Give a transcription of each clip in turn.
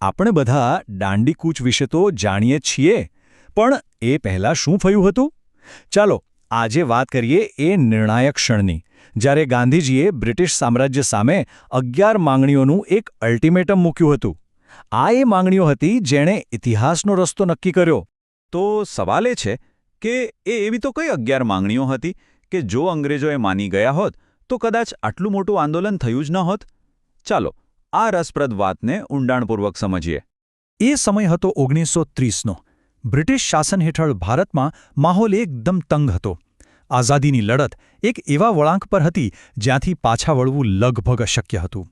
આપણે બધા દાંડીકૂચ વિશે તો જાણીએ છીએ, પણ એ પહેલાં શું થયું હતું? ચાલો, આજે વાત કરીએ એ નિર્ણાયક ક્ષણની, જ્યારે ગાંધીજીએ બ્રિટિશ સામ્રાજ્ય સામે અગિયાર માંગણીઓનું એક અલ્ટિમેટમ મૂક્યું હતું. આ એ માંગણીઓ હતી જેણે ઇતિહાસનો રસ્તો નક્કી કર્યો. તો સવાલ એ છે કે એ એવી તો કઈ અગિયાર માંગણીઓ હતી કે જો અંગ્રેજોએ માની ગયા હોત તો કદાચ આટલું મોટું આંદોલન થયું જ ન હોત? ચાલો આ રસપ્રદ વાતને ઊંડાણપૂર્વક સમજીએ. એ સમય હતો ઓગણીસો ત્રીસનો. બ્રિટિશ શાસન હેઠળ ભારતમાં માહોલ એકદમ તંગ હતો. આઝાદીની લડત એક એવા વળાંક પર હતી જ્યાંથી પાછા વળવું લગભગ અશક્ય હતું.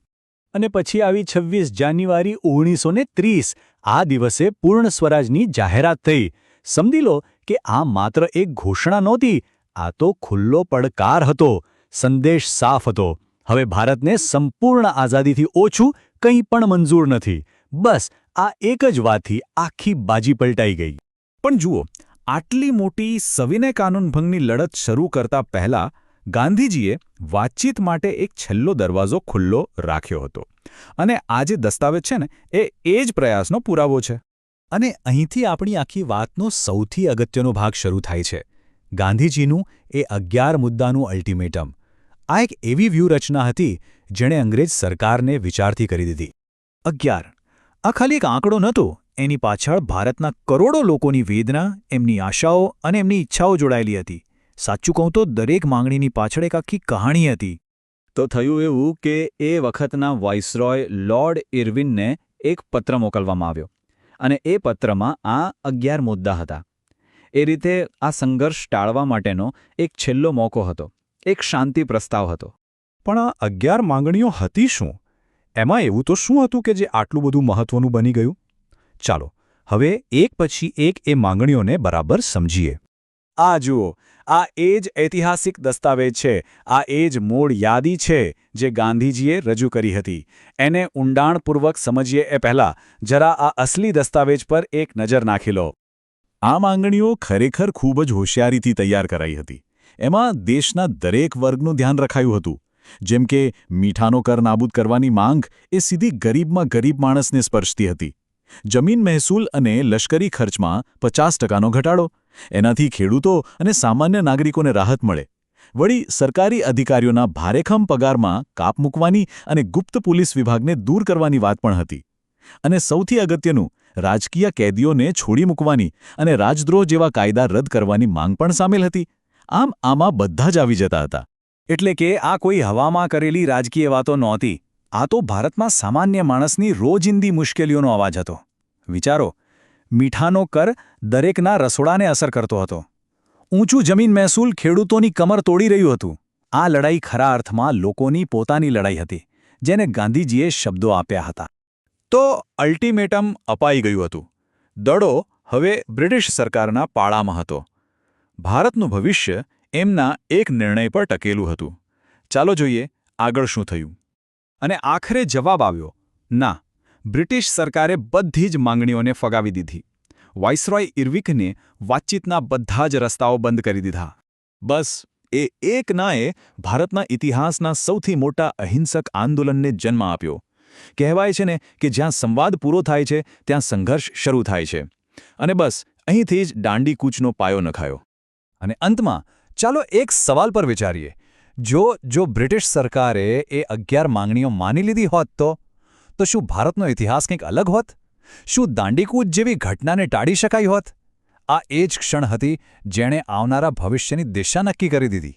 અને પછી આવી છવ્વીસ જાન્યુઆરી ઓગણીસો ત્રીસ, આ દિવસે પૂર્ણ સ્વરાજની જાહેરાત થઈ. સમજી લો કે આ માત્ર એક ઘોષણા નહોતી, આ તો ખુલ્લો પડકાર હતો, સંદેશ સાફ હતો. હવે ભારતને સંપૂર્ણ આઝાદીથી ઓછું કંઈ પણ મંજૂર નથી. બસ, આ એક જ વાતથી આખી બાજી પલટાઈ ગઈ. પણ જુઓ, આટલી મોટી સવિનય કાનૂનભંગની લડત શરૂ કરતા પહેલા ગાંધીજીએ વાતચીત માટે એક છેલ્લો દરવાજો ખુલ્લો રાખ્યો હતો. અને આ જે દસ્તાવેજ છે ને, એ એ જ પ્રયાસનો પુરાવો છે. અને અહીંથી આપણી આખી વાતનો સૌથી અગત્યનો ભાગ શરૂ થાય છે. ગાંધીજીનું એ અગિયાર મુદ્દાનું અલ્ટિમેટમ. આ એક એવી વ્યૂહરચના હતી જેણે અંગ્રેજ સરકારને વિચારથી કરી દીધી. અગિયાર. આ ખાલી એક આંકડો નહોતો, એની પાછળ ભારતના કરોડો લોકોની વેદના, એમની આશાઓ અને એમની ઈચ્છાઓ જોડાયેલી હતી. સાચું કહું તો દરેક માંગણીની પાછળ એક આખી કહાણી હતી. તો થયું એવું કે એ વખતના વાઇસરોય લોર્ડ ઇરવિનને એક પત્ર મોકલવામાં આવ્યો. અને એ પત્રમાં આ અગિયાર મુદ્દા હતા. એ રીતે આ સંઘર્ષ ટાળવા માટેનો એક છેલ્લો મોકો હતો. એક શાંતિ પ્રસ્તાવ હતો. પણ આ અગિયાર માંગણીઓ હતી શું? એમાં એવું તો શું હતું કે જે આટલું બધું મહત્વનું બની ગયું? ચાલો, હવે એક પછી એક એ માંગણીઓને બરાબર સમજીએ. આ જુઓ, આ એ જ ઐતિહાસિક દસ્તાવેજ છે, આ એ જ મૂળ યાદી છે જે ગાંધીજીએ રજૂ કરી હતી. એને ઊંડાણપૂર્વક સમજીએ એ પહેલાં, જરા આ અસલી દસ્તાવેજ પર એક નજર નાખી લો. આ માંગણીઓ ખરેખર ખૂબ જ હોશિયારીથી તૈયાર કરાઈ હતી. એમાં દેશના દરેક વર્ગનું ધ્યાન રખાયું હતું. જેમ કે, મીઠાનો કર નાબૂદ કરવાની માંગ એ સીધી ગરીબમાં ગરીબ માણસને સ્પર્શતી હતી. જમીન મહેસૂલ અને લશ્કરી ખર્ચમાં પચાસ ટકાનો ઘટાડો, એનાથી ખેડૂતો અને સામાન્ય નાગરિકોને રાહત મળે. વળી, સરકારી અધિકારીઓના ભારેખમ પગારમાં કાપ મૂકવાની અને ગુપ્ત પોલીસ વિભાગને દૂર કરવાની વાત પણ હતી. અને સૌથી અગત્યનું, રાજકીય કેદીઓને છોડી મૂકવાની અને રાજદ્રોહ જેવા કાયદા રદ કરવાની માંગ પણ સામેલ હતી. આમ આમાં બધા જ આવી જતા હતા. એટલે કે આ કોઈ હવામાં કરેલી રાજકીય વાતો નહોતી. આ તો ભારતમાં સામાન્ય માણસની રોજિંદી મુશ્કેલીઓનો અવાજ હતો. વિચારો, મીઠાનો કર દરેકના રસોડાને અસર કરતો હતો. ઊંચું જમીન મહેસૂલ ખેડૂતોની કમર તોડી રહ્યું હતું. આ લડાઈ ખરા અર્થમાં લોકોની પોતાની લડાઈ હતી, જેને ગાંધીજીએ શબ્દો આપ્યા હતા. તો અલ્ટિમેટમ અપાઈ ગયું હતું. દડો હવે બ્રિટિશ સરકારના પાળામાં હતો. ભારતનું ભવિષ્ય એમના એક નિર્ણય પર ટકેલું હતું. ચાલો જોઈએ આગળ શું થયું. અને આખરે જવાબ આવ્યો, ના, બ્રિટિશ સરકારે બધી જ માંગણીઓને ફગાવી દીધી. વાઇસરોય ઇર્વિકને વાતચીતના બધા જ રસ્તાઓ બંધ કરી દીધા. બસ, એ એક નાએ ભારતના ઇતિહાસના સૌથી મોટા અહિંસક આંદોલનને જન્મ આપ્યો. કહેવાય છે ને કે જ્યાં સંવાદ પૂરો થાય છે, ત્યાં સંઘર્ષ શરૂ થાય છે. અને બસ, અહીંથી જ દાંડીકૂચનો પાયો નખાયો. અને અંતમાં, ચાલો એક સવાલ પર વિચારીએ. જો જો બ્રિટિશ સરકારે એ અગિયાર માંગણીઓ માની લીધી હોત તો? તો શું ભારતનો ઇતિહાસ કંઈક અલગ હોત? શું દાંડીકૂચ જેવી ઘટનાને ટાળી શકાઈ હોત? આ એ જ ક્ષણ હતી જેણે આવનારા ભવિષ્યની દિશા નક્કી કરી દીધી.